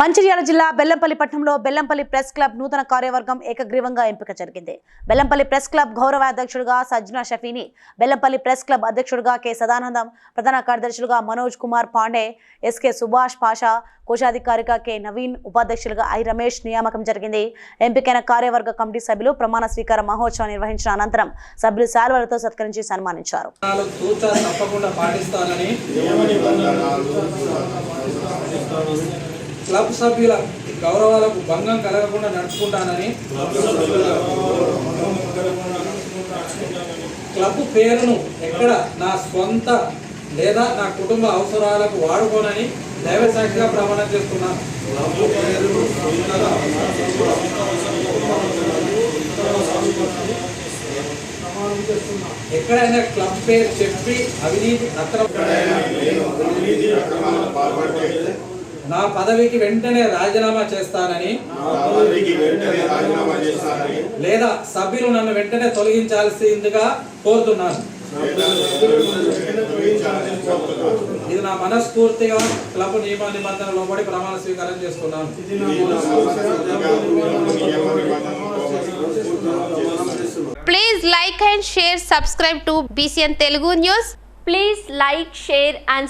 మంచిర్యాల జిల్లా బెల్లంపల్లి పట్టణంలో Bellampalli press club నూతన కార్యవర్గం ఏకగ్రీవంగా ఎంపిక జరిగింది. బెల్లంపల్లి ప్రెస్ క్లబ్ గౌరవ అధ్యక్షుడిగా సజ్జనా షఫీని బెల్లంపల్లి ప్రెస్ క్లబ్ అధ్యక్షుడిగా కె సదానందం ప్రధాన కార్యదర్శులుగా మనోజ్ కుమార్ పాండే ఎస్కే సుభాష్ పాషా కోశాధికారిగా కె నవీన్ ఉపాధ్యక్షులుగా ఐ రమేష్ నియామకం జరిగింది. ఎంపికైన కార్యవర్గ కమిటీ సభ్యులు ప్రమాణ స్వీకార మహోత్సవం నిర్వహించిన అనంతరం సభ్యులు శాల్వలతో సత్కరించి సన్మానించారు. తప్పకుండా పాటిస్తానని క్లబ్ సభ్యుల గౌరవాలకు భంగం కలగకుండా నడుచుకుంటానని క్లబ్ పేరును ఎక్కడ నా స్వంత లేదా నా కుటుంబ అవసరాలకు వాడుకోనని దైవ సాక్షిగా ప్రమాణం చేస్తున్నాను. ఎక్కడైనా క్లబ్ పేరు చెప్పి అవినీతి అక్రమ నా పదవికి వెంటనే రాజీనామా చేస్తానని నా పదవికి వెంటనే రాజీనామా చేస్తానని లేదా సభ్యులు నన్ను వెంటనే తొలగించాల్సిందిగా కోరుతున్నాను. ఇది నా మనస్ఫూర్తిగా క్లబ్ నియమ నిబంధన లోబడి ప్రమాణ స్వీకారం చేస్తున్నాను ఇది నా మనస్ఫూర్తిగా నియమ నిబంధనలకు Please like and share, subscribe to BCN Telugu News. Please like, share and